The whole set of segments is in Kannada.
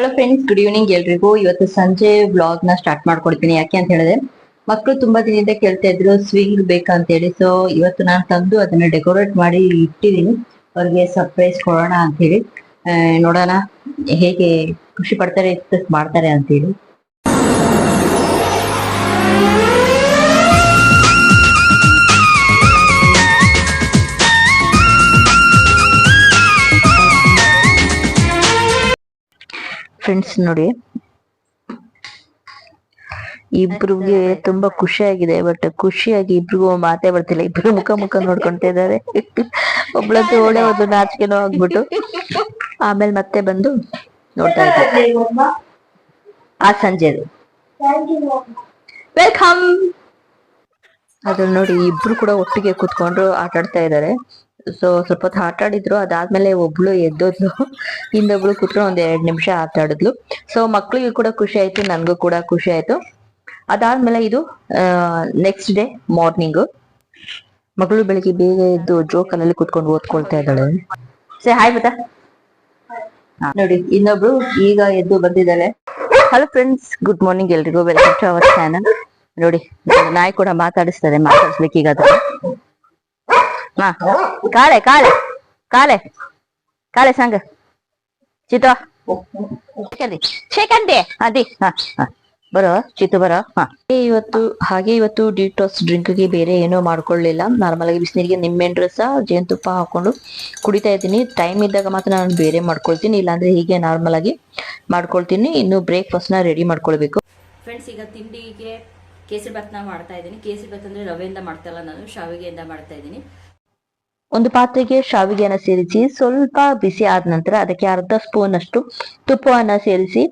ಹಲೋ ಫ್ರೆಂಡ್ಸ್ ಗುಡ್ ಈವ್ನಿಂಗ್ ಎಲ್ರಿಗೂ. ಇವತ್ತು ಸಂಜೆ ಬ್ಲಾಗ್ನ ಸ್ಟಾರ್ಟ್ ಮಾಡ್ಕೊಡ್ತೀನಿ. ಯಾಕೆ ಅಂತ ಹೇಳಿದ್ರೆ ಮಕ್ಕಳು ತುಂಬಾ ದಿನದಿಂದ ಕೇಳ್ತಾ ಇದ್ರು ಸ್ವಿಂಗ್ ಬೇಕಂತ ಹೇಳಿ. ಸೊ ಇವತ್ತು ನಾನು ತಂದು ಅದನ್ನ ಡೆಕೋರೇಟ್ ಮಾಡಿ ಇಟ್ಟಿದ್ದೀನಿ. ಅವ್ರಿಗೆ ಸರ್ಪ್ರೈಸ್ ಕೊಡೋಣ ಅಂತ ಹೇಳಿ. ನೋಡೋಣ, ಹೇಗೆ ಖುಷಿ ಪಡ್ತಾರೆ, ಮಾಡ್ತಾರೆ ಅಂತ ಹೇಳಿ. ಫ್ರೆಂಡ್ಸ್ ನೋಡಿ. ಇಬ್ರಿಗೆ ತುಂಬಾ ಖುಷಿ ಆಗಿದೆ ಬಟ್ ಖುಷಿಯಾಗಿ ಇಬ್ರಿಗೂ ಮಾತೇ ಬರ್ತಿಲ್ಲ. ಇಬ್ರು ಮುಖ ಮುಖ ನೋಡ್ಕೊಂತ ಇದ್ದಾರೆ. ಒಬ್ಳಂತೂ ಓಡೇ ಒಂದು ನಾಚಿಕೆನೋ ಆಗ್ಬಿಟ್ಟು. ಆಮೇಲೆ ಮತ್ತೆ ಬಂದು ನೋಡ್ತಾ ಇದ್ದಾರೆ ಆ ಸಂಜೆ ವೆಲ್ಕಮ್ ಅದ್ರಲ್ಲಿ ನೋಡಿ ಇಬ್ರು ಕೂಡ ಒಟ್ಟಿಗೆ ಕುತ್ಕೊಂಡು ಆಟಾಡ್ತಾ ಇದಾರೆ ಸೊ ಸ್ವಲ್ಪ ಹೊತ್ತು ಆಟ ಆಡಿದ್ರು ಅದಾದ್ಮೇಲೆ ಒಬ್ಳು ಎದ್ದೋದ್ಲು. ಇನ್ನೊಬ್ಳು ಕುತ್ಕೊಂಡು ಒಂದ್ ಎರಡ್ ನಿಮಿಷ ಆಟ ಆಡಿದ್ಲು ಸೊ ಮಕ್ಳಿಗೂ ಕೂಡ ಖುಷಿ ಆಯ್ತು. ನನ್ಗೂ ಕೂಡ ಖುಷಿ ಆಯ್ತು. ಅದಾದ್ಮೇಲೆ ಇದು ನೆಕ್ಸ್ಟ್ ಡೇ ಮಾರ್ನಿಂಗ್ ಮಗಳು ಬೆಳಿಗ್ಗೆ ಬೇಗ ಎದ್ದು ಜೋಕನಲ್ಲಿ ಕುತ್ಕೊಂಡು ಓದ್ಕೊಳ್ತಾ ಇದ್ದಾಳೆ. ಸೇ ಹಾಯ್ ಬತಾ ನೋಡಿ, ಇನ್ನೊಬ್ಳು ಈಗ ಎದ್ದು ಬಂದಿದ್ದಾಳೆ. ಹಲೋ ಫ್ರೆಂಡ್ಸ್ ಗುಡ್ ಮಾರ್ನಿಂಗ್ ಎಲ್ರಿಗೂ. ವೆಲ್ಕಮ್ ಟು ಅವರ್ ಚಾನಲ್ ನೋಡಿ, ನಾಯಿ ಕೂಡ ಮಾತಾಡಿಸ್ತಾರೆ. ಮಾತಾಡಿಸ್ಲಿಕ್ಕೆ ಈಗ ಅದು ಹಾ. ಕಾಳೆ ಕಾಳೆ ಕಾಳೆ ಕಾಳೆ ಸಂಗ. ಚಿತ್ತು. ಶೇಖಂಡಿ ಅದಿ ಹಾ ಹಾ ಬರೋ ಚಿತ್ತು ಬರೋ. ಇವತ್ತು ಹಾಗೆ ಇವತ್ತು ಡಿಟಾಕ್ಸ್ ಡ್ರಿಂಕ್ಗೆ ಬೇರೆ ಏನೋ ಮಾಡ್ಕೊಳ್ಳಿಲ್ಲ. ನಾರ್ಮಲ್ ಆಗಿ ಬಿಸಿನೀರಿಗೆ ನಿಂಬೆಹಣ್ಣು ರಸ ಜೇನುತುಪ್ಪ ಹಾಕೊಂಡು ಕುಡಿತಾ ಇದ್ದೀನಿ. ಟೈಮ್ ಇದ್ದಾಗ ಮಾತ್ರ ನಾನು ಬೇರೆ ಮಾಡ್ಕೊಳ್ತೀನಿ. ಇಲ್ಲಾಂದ್ರೆ ಹೀಗೆ ನಾರ್ಮಲ್ ಆಗಿ ಮಾಡ್ಕೊಳ್ತೀನಿ. ಇನ್ನು ಬ್ರೇಕ್ಫಾಸ್ಟ್ನ ರೆಡಿ ಮಾಡ್ಕೊಳ್ಬೇಕು. ಫ್ರೆಂಡ್ಸ್ ಈಗ ತಿಂಡಿಗೆ ಕೇಸರಿ ಭಾತ್ನ ಮಾಡ್ತಾ ಇದ್ದೀನಿ. ಕೇಸರಿ ಭಾತ್ ಅಂದ್ರೆ ರವೆಯಿಂದ ಮಾಡ್ತಾ ಇಲ್ಲ ನಾನು. ಶಾವಿಗೆಯಿಂದ ಮಾಡ್ತಾ ಇದ್ದೀನಿ. ಒಂದು ಪಾತ್ರೆಗೆ ಶಾವಿಗೆಯನ್ನು ಸೇರಿಸಿ ಸ್ವಲ್ಪ ಬಿಸಿ ಆದ ನಂತರ ಅದಕ್ಕೆ ಅರ್ಧ ಸ್ಪೂನ್ ಅಷ್ಟು ತುಪ್ಪವನ್ನ ಸೇರಿಸಿ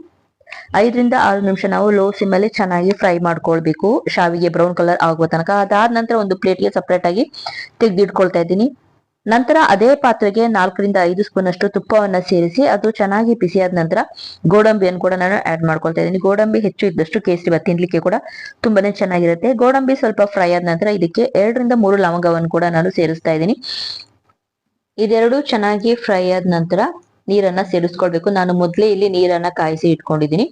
ಐದರಿಂದ ಆರು ನಿಮಿಷ ನಾವು ಲೋ ಸಿಮ್ ಅಲ್ಲಿ ಚೆನ್ನಾಗಿ ಫ್ರೈ ಮಾಡ್ಕೊಳ್ಬೇಕು. ಶಾವಿಗೆ ಬ್ರೌನ್ ಕಲರ್ ಆಗುವ ತನಕ ಅದಾದ ನಂತರ ಒಂದು ಪ್ಲೇಟ್ಗೆ ಸಪರೇಟ್ ಆಗಿ ತೆಗೆದಿಟ್ಕೊಳ್ತಾ ಇದ್ದೀನಿ. ನಂತರ ಅದೇ ಪಾತ್ರೆಗೆ ನಾಲ್ಕರಿಂದ ಐದು ಸ್ಪೂನ್ ಅಷ್ಟು ತುಪ್ಪವನ್ನ ಸೇರಿಸಿ ಅದು ಚೆನ್ನಾಗಿ ಬಿಸಿಯಾದ ನಂತರ ಗೋಡಂಬಿಯನ್ನು ಕೂಡ ನಾನು ಆಡ್ ಮಾಡ್ಕೊಳ್ತಾ ಇದ್ದೀನಿ. ಗೋಡಂಬಿ ಹೆಚ್ಚು ಇದ್ದಷ್ಟು ಕೇಸರಿ ಬಾತ್ ತಿನ್ಲಿಕ್ಕೆ ಕೂಡ ತುಂಬಾನೇ ಚೆನ್ನಾಗಿರುತ್ತೆ. ಗೋಡಂಬಿ ಸ್ವಲ್ಪ ಫ್ರೈ ಆದ ನಂತರ ಇದಕ್ಕೆ ಎರಡರಿಂದ ಮೂರು ಲವಂಗವನ್ನು ಕೂಡ ನಾನು ಸೇರಿಸ್ತಾ ಇದ್ದೀನಿ. ಇದೆರಡು ಚೆನ್ನಾಗಿ ಫ್ರೈ ಆದ ನಂತರ ನೀರನ್ನ ಸೇರಿಸ್ಕೊಳ್ಬೇಕು. ನಾನು ಮೊದಲೇ ಇಲ್ಲಿ ನೀರನ್ನ ಕಾಯಿಸಿ ಇಟ್ಕೊಂಡಿದ್ದೀನಿ.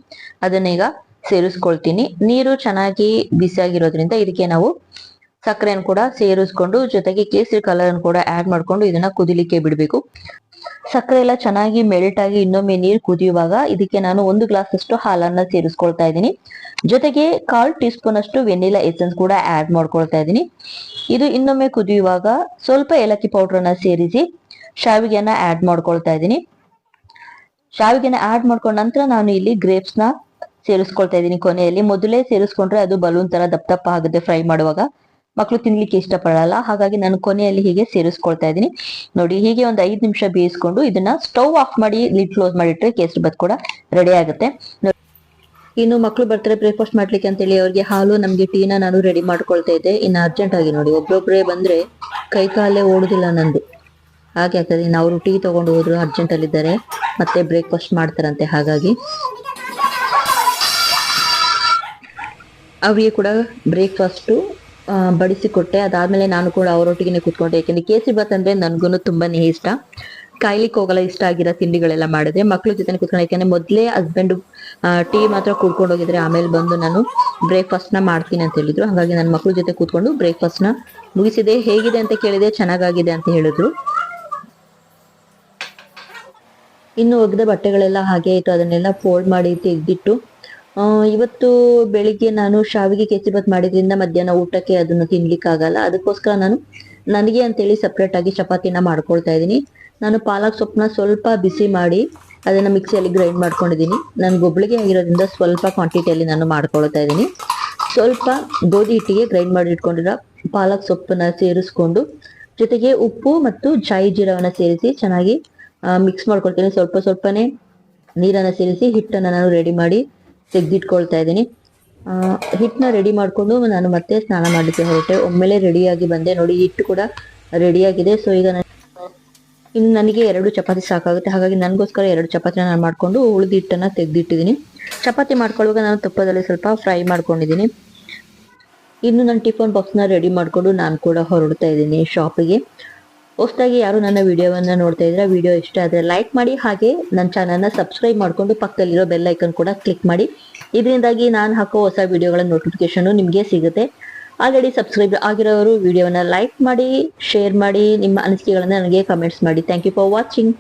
ಅದನ್ನ ಈಗ ಸೇರಿಸ್ಕೊಳ್ತೀನಿ. ನೀರು ಚೆನ್ನಾಗಿ ಬಿಸಿಯಾಗಿರೋದ್ರಿಂದ ಇದಕ್ಕೆ ನಾವು ಸಕ್ಕರೆಯನ್ನು ಕೂಡ ಸೇರಿಸ್ಕೊಂಡು, ಜೊತೆಗೆ ಕೇಸರಿ ಕಲರ್ ಅನ್ನು ಕೂಡ ಆಡ್ ಮಾಡ್ಕೊಂಡು ಇದನ್ನ ಕುದಿಲಿಕ್ಕೆ ಬಿಡಬೇಕು. ಸಕ್ಕರೆ ಎಲ್ಲ ಚೆನ್ನಾಗಿ ಮೆಲ್ಟ್ ಆಗಿ ಇನ್ನೊಮ್ಮೆ ನೀರು ಕುದಿಯುವಾಗ ಇದಕ್ಕೆ ನಾನು ಒಂದು ಗ್ಲಾಸ್ ಅಷ್ಟು ಹಾಲನ್ನ ಸೇರಿಸ್ಕೊಳ್ತಾ ಇದ್ದೀನಿ. ಜೊತೆಗೆ ಕಾಲ್ ಟೀ ಸ್ಪೂನ್ ಅಷ್ಟು ವೆನಿಲಾ ಎಸೆನ್ಸ್ ಕೂಡ ಆಡ್ ಮಾಡ್ಕೊಳ್ತಾ ಇದ್ದೀನಿ. ಇದು ಇನ್ನೊಮ್ಮೆ ಕುದಿಯುವಾಗ ಸ್ವಲ್ಪ ಏಲಕ್ಕಿ ಪೌಡರ್ ಅನ್ನ ಸೇರಿಸಿ ಶಾವಿಗೆಯನ್ನ ಆಡ್ ಮಾಡ್ಕೊಳ್ತಾ ಇದ್ದೀನಿ. ಶಾವಿಗೆನ ಆಡ್ ಮಾಡ್ಕೊಂಡ ನಂತರ ನಾನು ಇಲ್ಲಿ ಗ್ರೇಪ್ಸ್ನ ಸೇರಿಸ್ಕೊಳ್ತಾ ಇದ್ದೀನಿ ಕೊನೆಯಲ್ಲಿ. ಮೊದಲೇ ಸೇರಿಸ್ಕೊಂಡ್ರೆ ಅದು ಬಲೂನ್ ತರ ದಪ್ಪ ದಪ್ಪ ಆಗುತ್ತೆ ಫ್ರೈ ಮಾಡುವಾಗ. ಮಕ್ಕಳು ತಿನ್ಲಿಕ್ಕೆ ಇಷ್ಟಪಡಲ್ಲ. ಹಾಗಾಗಿ ನಾನು ಕೊನೆಯಲ್ಲಿ ಹೀಗೆ ಸೇರಿಸ್ಕೊಳ್ತಾ ಇದ್ದೀನಿ. ನೋಡಿ, ಹೀಗೆ ಒಂದು ಐದು ನಿಮಿಷ ಬೇಯಿಸ್ಕೊಂಡು ಇದನ್ನ ಸ್ಟವ್ ಆಫ್ ಮಾಡಿ ಲಿಡ್ ಕ್ಲೋಸ್ ಮಾಡಿಟ್ರೆ ಕೇಸರಿ ಬತ್ ಕೂಡ ರೆಡಿ ಆಗುತ್ತೆ. ಇನ್ನು ಮಕ್ಕಳು ಬರ್ತಾರೆ ಬ್ರೇಕ್ಫಾಸ್ಟ್ ಮಾಡ್ಲಿಕ್ಕೆ ಅಂತೇಳಿ ಅವ್ರಿಗೆ ಹಾಲು, ನಮ್ಗೆ ಟೀನ ನಾನು ರೆಡಿ ಮಾಡ್ಕೊಳ್ತಾ ಇದ್ದೆ. ಇನ್ನು ಅರ್ಜೆಂಟ್ ಆಗಿ ನೋಡಿ ಒಬ್ಬೊಬ್ರೆ ಬಂದ್ರೆ ಕೈ ಕಾಲೇ ಓಡುದಿಲ್ಲ ನಂದು. ಹಾಗೆ ಆಗ್ತದೆ. ಇನ್ನು ಅವರು ಟೀ ತಗೊಂಡು ಹೋದ್ರು ಅರ್ಜೆಂಟ್ ಅಲ್ಲಿದ್ದಾರೆ ಮತ್ತೆ ಬ್ರೇಕ್ಫಾಸ್ಟ್ ಮಾಡ್ತಾರಂತೆ, ಹಾಗಾಗಿ. ಅವರಿಗೆ ಕೂಡ ಬ್ರೇಕ್ಫಾಸ್ಟು ಬಡಿಸಿಕೊಟ್ಟೆ. ಅದಾದ್ಮೇಲೆ ನಾನು ಕೂಡ ಅವರೊಟ್ಟಿಗೆ ಕೂತ್ಕೊಂಡೆ. ಯಾಕೆಂದ್ರೆ ಕೇಸರಿ ಬಾತ್ ಅಂದ್ರೆ ನನ್ಗೂ ತುಂಬಾನೇ ಇಷ್ಟ. ಕಾಯ್ಲಿಕ್ಕೆ ಹೋಗಲ್ಲ, ಇಷ್ಟ ಆಗಿರೋ ತಿಂಡಿಗಳೆಲ್ಲ ಮಾಡಿದ್ರೆ ಮಕ್ಳ ಜೊತೆ ಕೂತ್ಕೊಂಡು. ಯಾಕೆಂದ್ರೆ ಮೊದಲೇ ಹಸ್ಬೆಂಡ್ ಟೀ ಮಾತ್ರ ಕುಡ್ಕೊಂಡು ಹೋಗಿದ್ರೆ ಆಮೇಲೆ ಬಂದು ನಾನು ಬ್ರೇಕ್ಫಾಸ್ಟ್ನ ಮಾಡ್ತೀನಿ ಅಂತ ಹೇಳಿದ್ರು. ಹಾಗಾಗಿ ನನ್ನ ಮಕ್ಳ ಜೊತೆ ಕೂತ್ಕೊಂಡು ಬ್ರೇಕ್ಫಾಸ್ಟ್ನ ಮುಗಿಸಿದೆ. ಹೇಗಿದೆ ಅಂತ ಕೇಳಿದೆ. ಚೆನ್ನಾಗಾಗಿದೆ ಅಂತ ಹೇಳಿದ್ರು. ಇನ್ನು ಒಗೆದ ಬಟ್ಟೆಗಳೆಲ್ಲ ಹಾಗೆ ಇತ್ತು ಅದನ್ನೆಲ್ಲ ಫೋಲ್ಡ್ ಮಾಡಿ ತೆಗೆದಿಟ್ಟು ಇವತ್ತು ಬೆಳಿಗ್ಗೆ ನಾನು ಶಾವಿಗೆ ಕೇಸರಿಬಾತ್ ಮಾಡಿದ್ರಿಂದ ಮಧ್ಯಾಹ್ನ ಊಟಕ್ಕೆ ಅದನ್ನು ತಿನ್ಲಿಕ್ಕಾಗಲ್ಲ ಅದಕ್ಕೋಸ್ಕರ ನಾನು ನನಗೆ ಅಂತೇಳಿ ಸಪ್ರೇಟ್ ಆಗಿ ಚಪಾತಿನ ಮಾಡ್ಕೊಳ್ತಾ ಇದ್ದೀನಿ. ನಾನು ಪಾಲಕ್ ಸೊಪ್ಪನ್ನ ಸ್ವಲ್ಪ ಬಿಸಿ ಮಾಡಿ ಅದನ್ನ ಮಿಕ್ಸಿಯಲ್ಲಿ ಗ್ರೈಂಡ್ ಮಾಡ್ಕೊಂಡಿದ್ದೀನಿ. ನಾನು ಗೊಬ್ಬಳಿಗೆ ಆಗಿರೋದ್ರಿಂದ ಸ್ವಲ್ಪ ಕ್ವಾಂಟಿಟಿಯಲ್ಲಿ ನಾನು ಮಾಡ್ಕೊಳ್ತಾ ಇದ್ದೀನಿ. ಸ್ವಲ್ಪ ಗೋಧಿ ಹಿಟ್ಟಿಗೆ ಗ್ರೈಂಡ್ ಮಾಡಿ ಇಟ್ಕೊಂಡಿರೋ ಪಾಲಕ್ ಸೊಪ್ಪನ್ನ ಸೇರಿಸ್ಕೊಂಡು ಜೊತೆಗೆ ಉಪ್ಪು ಮತ್ತು ಜಾಯಿ ಜೀರವನ್ನ ಸೇರಿಸಿ ಚೆನ್ನಾಗಿ ಮಿಕ್ಸ್ ಮಾಡ್ಕೊಳ್ತೀನಿ. ಸ್ವಲ್ಪ ಸ್ವಲ್ಪನೇ ನೀರನ್ನ ಸೇರಿಸಿ ಹಿಟ್ಟನ್ನ ನಾನು ರೆಡಿ ಮಾಡಿ ತೆಗೆದಿಟ್ಕೊಳ್ತಾ ಇದ್ದೀನಿ. ಹಿಟ್ಟನ್ನ ರೆಡಿ ಮಾಡ್ಕೊಂಡು ನಾನು ಮತ್ತೆ ಸ್ನಾನ ಮಾಡಲಿಕ್ಕೆ ಹೊರಟೆ. ಒಮ್ಮೆಲೆ ರೆಡಿಯಾಗಿ ಬಂದೆ. ನೋಡಿ, ಹಿಟ್ಟು ಕೂಡ ರೆಡಿಯಾಗಿದೆ ಸೊ ಈಗ ನಾನು ಇನ್ನು ನನಗೆ ಎರಡು ಚಪಾತಿ ಸಾಕಾಗುತ್ತೆ. ಹಾಗಾಗಿ ನನಗೋಸ್ಕರ ಎರಡು ಚಪಾತಿನ ನಾನು ಮಾಡ್ಕೊಂಡು ಉಳಿದ ಹಿಟ್ಟನ್ನ ತೆಗೆದಿಟ್ಟಿದ್ದೀನಿ. ಚಪಾತಿ ಮಾಡ್ಕೊಳ್ಳುವಾಗ ನಾನು ತುಪ್ಪದಲ್ಲಿ ಸ್ವಲ್ಪ ಫ್ರೈ ಮಾಡ್ಕೊಂಡಿದ್ದೀನಿ. ಇನ್ನು ನಾನು ಟಿಫನ್ ಬಾಕ್ಸ್ನ ರೆಡಿ ಮಾಡ್ಕೊಂಡು ನಾನು ಕೂಡ ಹೊರಡ್ತಾ ಇದ್ದೀನಿ ಶಾಪಿಗೆ ಹೊಸದಾಗಿ ಯಾರು ನನ್ನ ವಿಡಿಯೋವನ್ನು ನೋಡ್ತಾ ಇದ್ರೆ ವಿಡಿಯೋ ಇಷ್ಟ ಆದರೆ ಲೈಕ್ ಮಾಡಿ, ಹಾಗೆ ನನ್ನ ಚಾನಲ್ನ ಸಬ್ಸ್ಕ್ರೈಬ್ ಮಾಡಿಕೊಂಡು ಪಕ್ಕದಲ್ಲಿರೋ ಬೆಲ್ ಐಕನ್ ಕೂಡ ಕ್ಲಿಕ್ ಮಾಡಿ. ಇದರಿಂದಾಗಿ ನಾನು ಹಾಕೋ ಹೊಸ ವಿಡಿಯೋಗಳ ನೋಟಿಫಿಕೇಷನು ನಿಮಗೆ ಸಿಗುತ್ತೆ. ಆಲ್ರೆಡಿ ಸಬ್ಸ್ಕ್ರೈಬ್ ಆಗಿರೋರು ವಿಡಿಯೋವನ್ನು ಲೈಕ್ ಮಾಡಿ ಶೇರ್ ಮಾಡಿ, ನಿಮ್ಮ ಅನಿಸಿಕೆಗಳನ್ನು ನನಗೆ ಕಮೆಂಟ್ಸ್ ಮಾಡಿ. Thank you for watching